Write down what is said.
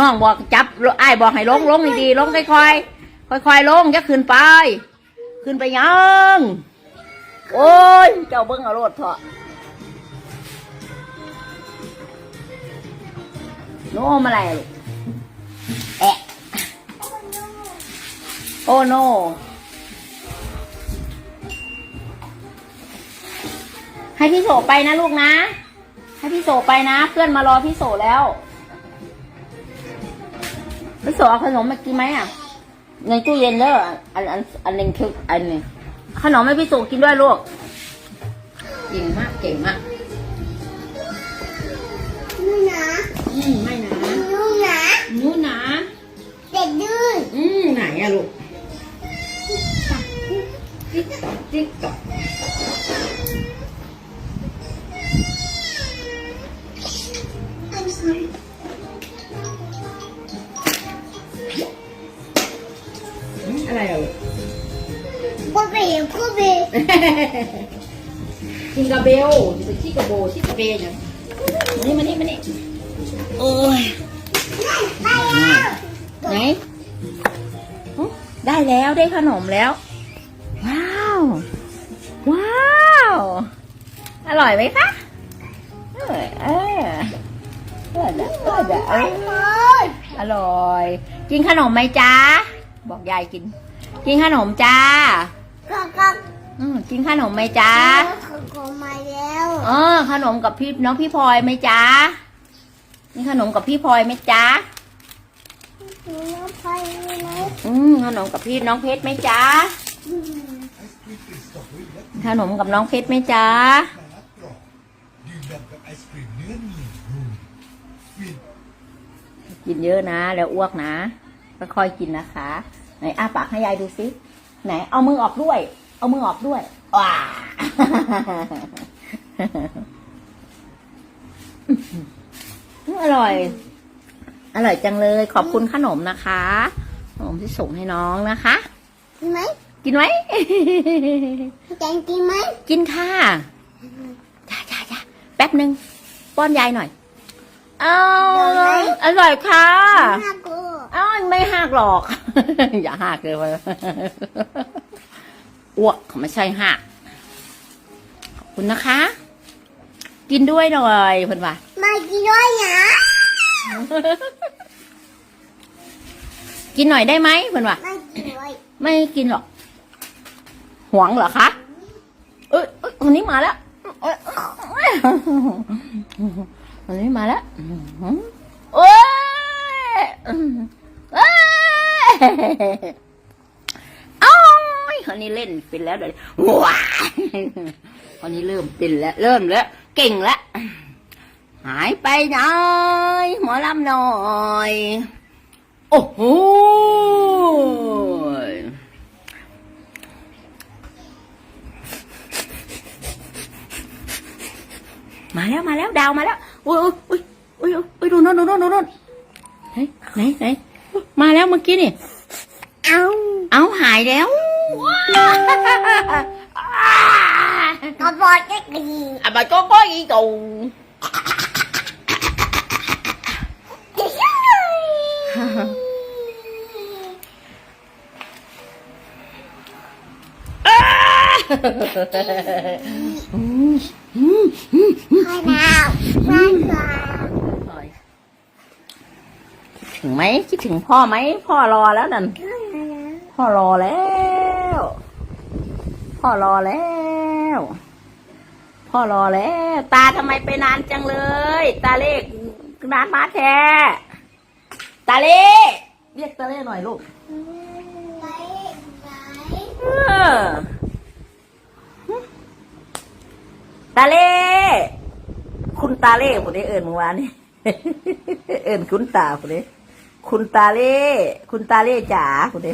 น้องบอกจับไอ้บอกให้ลงลงดีๆลงค่อยๆค่อยๆลงจะขึ้นไป ขึ้นไปยังโอ้ยเจ้าเบิ้งเอารถเถอะโน้มอะไรลูกแอะโอ้โนให้พี่โสไปนะลูกนะ ให้พี่โสไปนะ เพื่อนมารอพี่โสแล้ว พี่โสเอาขนมมากินไหมอะในตู้เย็นเด้ออันอันอันหนึ่งคืออันหนึงขนมให้พี่โสกินด้วยลูกเก่งมากเก่งมากนู่นนะอืมไม่นะนู่นนะนู้นนะเด็กดื้ออืมไหนอะลูกติ๊กต๊อกติ๊กต๊อกอืม อะไรอะลูกพ่อเบ๋พ่อเบ๋กินกระเบลจะไปขี้กระโบขี้กระเบลอย่างนี่มานี่มานี่โอ้ยไปแล้วไหนอ๋อได้แล้วได้ขนมแล้ว ว้าว ว้าว อร่อยไหมคะเออเออเออเด้อเออเด้อเออโอ้ยอร่อย กินขนมไหมจ๊ะ บอกยายกิน กินขนมจ้าก็ก็อืมกินขนมไหมจ๊ะเขาก็มาแล้วเออ ขนมกับพี่น้องพี่พลอยไหมจ๊ะนี่ขนมกับพี่พลอยไหมจ๊ะหนูน้องไปไหมอืมขนมกับพี่น้องเพชรไหมจ๊ะขนมกับน้องเพชรไหมจ๊ะดื่มด่ำกับไอศกรีมเนื้อเนียนรูฟินกินเยอะนะ แล้วอ้วกนะค่อยๆกินนะคะ ไหนอ้าปากให้ยายดูสิไหน เอามือออกด้วย เอามือออกด้วยว้าอร่อย อร่อยจังเลย ขอบคุณขนมนะคะขนมที่ส่งให้น้องนะคะกินไหมกินไหมแกงกินไหมกินค่ะจ้าจ้าจ้าแป๊บหนึ่งป้อนยายหน่อยเอาอร่อยค่ะห้ากูเอ้าไม่หักหรอก อย่าหักเลยอ้วกเขาไม่ใช่หักขอบคุณนะคะ กินด้วยหน่อยเพื่อนว่ามากินด้วยนะกินหน่อยได้ไหมเพื่อนว่ามากินด้วยไม่กินหรอกหวงเหรอคะเอ้ยเอ้ยคนนี้มาแล้วเอ้ยเอ้ยคนนี้มาแล้วโอ้ยเอ้ ยเอ้ยคนนี้เล่นเป็นแล้วเดี๋ยวว้าคนนี้เริ่มเป็นแล้ว เริ่มแล้ว เก่งแล้ว หายไปหน่อยหมอลำหน่อย โอ้โหมาแล้วมาแล้วดาวมาแล้วอุ้ยอุ้ยอุ้ยอุ้ยอุ้ยดูโน่นดูโน่นดูโน่นไหนไหนไหนมาแล้วเมื่อกี้นี่ เอาเอาหายแล้วกระบอกเด็กดี à bà có có gì cầu Hai nào Hai nào ถึงไหมคิดถึงพ่อไหมพ่อรอแล้วนั่น พ่อรอแล้ว พ่อรอแล้ว พ่อรอแล้ว ตาทำไมไปนานจังเลย ตาเล็กนานมาแท้ตาเล่เรียกตาเล่หน่อยลูกตาเล่คุณตาเล่ผมได้เอิญเมื่อวานนี่เอิญคุณตาผมได้คุณตาเล่คุณตาเล่จ๋าผมได้